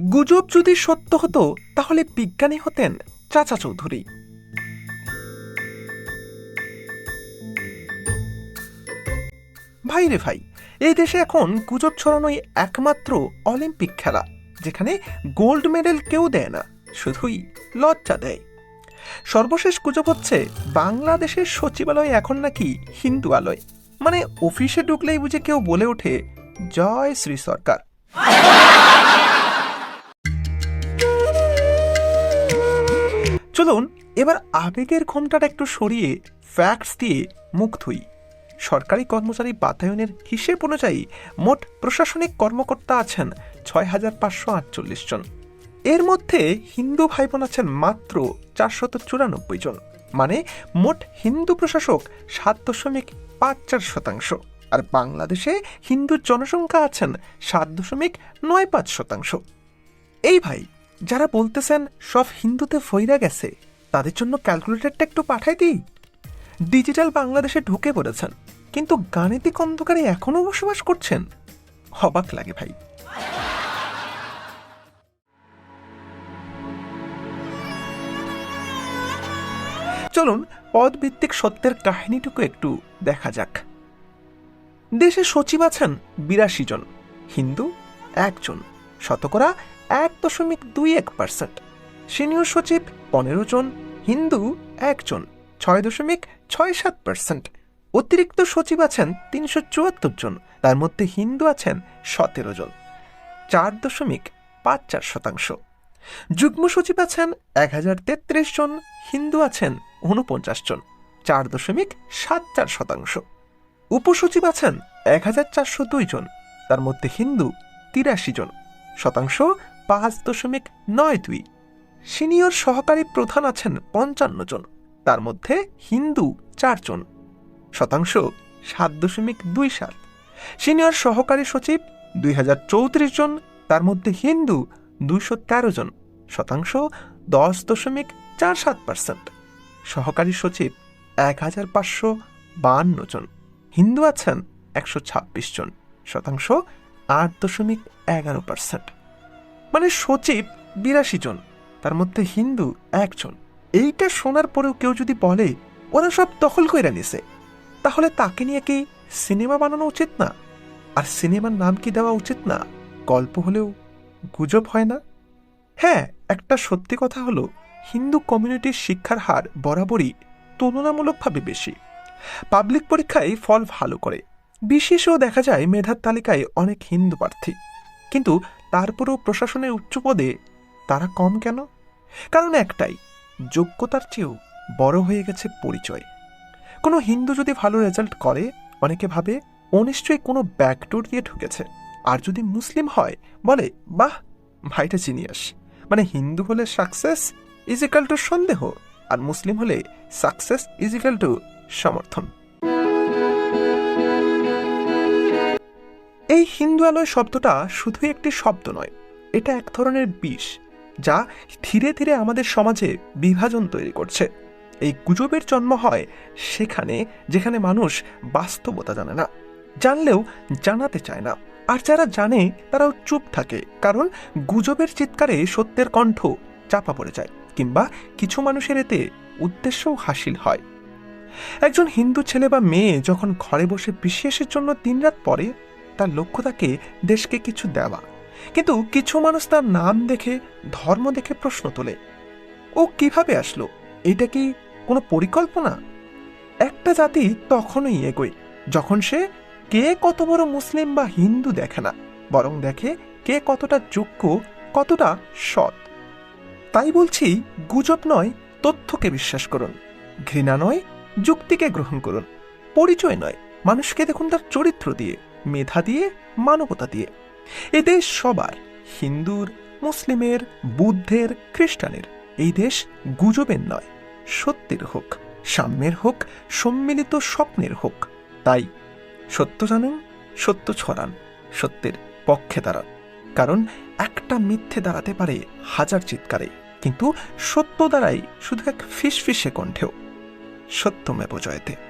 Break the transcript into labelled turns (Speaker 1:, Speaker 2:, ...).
Speaker 1: গুজব যদি সত্য হতো, তাহলে বিজ্ঞানী হতেন চাচা চৌধুরী। ভাই রে ভাই, এই দেশে এখন গুজব ছড়ানোই একমাত্র অলিম্পিক খেলা, যেখানে গোল্ড মেডেল কেউ দেয় না, শুধুই লজ্জা দেয়। সর্বশেষ গুজব হচ্ছে বাংলাদেশের সচিবালয় এখন নাকি হিন্দু আলয় মানে অফিসে ঢুকলেই বুঝে কেউ বলে ওঠে, জয় শ্রী সরকার। চলুন, এবার আবেগের ঘোমটাটা একটু সরিয়ে ফ্যাক্টস দিয়ে মুখ ধুই। সরকারি কর্মচারী বাতায়নের হিসেব অনুযায়ী মোট প্রশাসনিক কর্মকর্তা আছেন ছয় হাজার পাঁচশো আটচল্লিশ জন। এর মধ্যে হিন্দু ভাই বোন আছেন মাত্র চারশত চুরানব্বই জন। মানে মোট হিন্দু প্রশাসক সাত দশমিক পাঁচ চার শতাংশ। আর বাংলাদেশে হিন্দু জনসংখ্যা আছেন সাত দশমিক নয় পাঁচ শতাংশ। এই ভাই যারা বলতেছেন সব হিন্দুতে ফইরা গেছে, তাদের জন্য ক্যালকুলেটরটা একটু পাঠাই দিই। ডিজিটাল বাংলাদেশে ঢুকে পড়েছেন, কিন্তু গাণিতিক অন্ধকারে এখনও বসবাস করছেন। অবাক লাগে ভাই। চলুন পদভিত্তিক সত্যের কাহিনীটুকু একটু দেখা যাক। দেশে সচিব আছেন বিরাশি জন, হিন্দু একজন, শতকরা এক দশমিক দুই এক পার্সেন্ট সিনিয়র সচিব পনেরো জন, হিন্দু একজন, ছয় দশমিক ছয় সাত পার্সেন্ট অতিরিক্ত সচিব আছেন তিনশো চুয়াত্তর জন, তার মধ্যে হিন্দু আছেন সতেরো জন, চার দশমিক পাঁচ চার শতাংশ। যুগ্ম সচিব আছেন এক হাজার তেত্রিশ জন, হিন্দু আছেন উনপঞ্চাশ জন, চার দশমিক সাত চার শতাংশ। উপসচিব আছেন এক হাজার চারশো দুই জন, তার মধ্যে হিন্দু তিরাশি জন, শতাংশ পাঁচ দশমিক নয় দুই। সিনিয়র সহকারী প্রধান আছেন পঞ্চান্ন জন, তার মধ্যে হিন্দু চারজন। শতাংশ সাত দশমিক দুই সাত। সিনিয়র সহকারী সচিব দুই হাজার চৌত্রিশ জন, তার মধ্যে হিন্দু দুইশো তেরো জন। শতাংশ দশ দশমিক চার সাত পার্সেন্ট। সহকারী সচিব এক হাজার পাঁচশো বাহান্ন জন। হিন্দু আছেন একশো ছাব্বিশ জন। শতাংশ আট দশমিক এগারো পার্সেন্ট। মানে সচিব বিরাশি জন, তার মধ্যে হিন্দু একজন। এইটা শোনার পরেও কেউ যদি বলে, ওরা সব দখল কইরা নিছে তাহলে তাকে নিয়ে কি সিনেমা বানানো উচিত না? আর সিনেমার নাম কি দেওয়া উচিত না? গল্প হলেও গুজব হয় না? হ্যাঁ একটা সত্যি কথা হলো, হিন্দু কমিউনিটির শিক্ষার হার বরাবরই তুলনামূলকভাবে বেশি। পাবলিক পরীক্ষায় ফল ভালো করে। বিশেষও দেখা যায় মেধার তালিকায় অনেক হিন্দু প্রার্থী। কিন্তু তারপরেও প্রশাসনের উচ্চ পদে তারা কম কেন? কারণ একটাই, যোগ্যতার চেয়েও বড় হয়ে গেছে পরিচয়। কোনো হিন্দু যদি ভালো রেজাল্ট করে, অনেকে ভাবে, ও নিশ্চয়ই কোনো ব্যাকডোর দিয়ে ঢুকেছে। আর যদি মুসলিম হয়, বলে, বাহ, ভাইটা জিনিয়াস। মানে হিন্দু হলে সাকসেস ইজিক্যাল টু সন্দেহ, আর মুসলিম হলে সাকসেস ইজিক্যাল টু সমর্থন। এই হিন্দু আলয় শব্দটা শুধুই একটি শব্দ নয়, এটা এক ধরনের বিষ, যা ধীরে ধীরে আমাদের সমাজে বিভাজন তৈরি করছে। এই গুজবের জন্ম হয় সেখানে, যেখানে মানুষ বাস্তবতা জানে না, জানলেও জানাতে চায় না। আর যারা জানে, তারাও চুপ থাকে, কারণ গুজবের চিৎকারে সত্যের কণ্ঠ চাপা পড়ে যায়, কিংবা কিছু মানুষের এতে উদ্দেশ্যও হাসিল হয়। একজন হিন্দু ছেলে বা মেয়ে যখন ঘরে বসে বিশেষের জন্য দিনরাত পড়ে তার লক্ষ্য থাকে দেশকে কিছু দেওয়া। কিন্তু কিছু মানুষ তার নাম দেখে, ধর্ম দেখে প্রশ্ন তোলে। ও কীভাবে আসলো? এটা কি কোনো পরিকল্পনা? একটা জাতি তখনই এগোয়, যখন সে কে কত বড় মুসলিম বা হিন্দু দেখে না, বরং দেখে কে কতটা যোগ্য, কতটা সৎ। তাই বলছি, গুজব নয়, তথ্যকে বিশ্বাস করুন। ঘৃণা নয়, যুক্তিকে গ্রহণ করুন। পরিচয় নয়, মানুষকে দেখুন তার চরিত্র দিয়ে। মেধা দিয়ে, মানবতা দিয়ে। এ দেশ সবার, হিন্দুর, মুসলিমের, বুদ্ধের, খ্রিস্টানের। এই দেশ গুজবের নয়, সত্যের হোক, সাম্যের হোক, সম্মিলিত স্বপ্নের হোক। তাই সত্য জানুন, সত্য ছড়ান, সত্যের পক্ষে দাঁড়ান। কারণ একটা মিথ্যে দাঁড়াতে পারে হাজার চিৎকারে, কিন্তু সত্য দ্বারাই শুধু এক ফিসফিসে কণ্ঠেও সত্যমেব জয়তে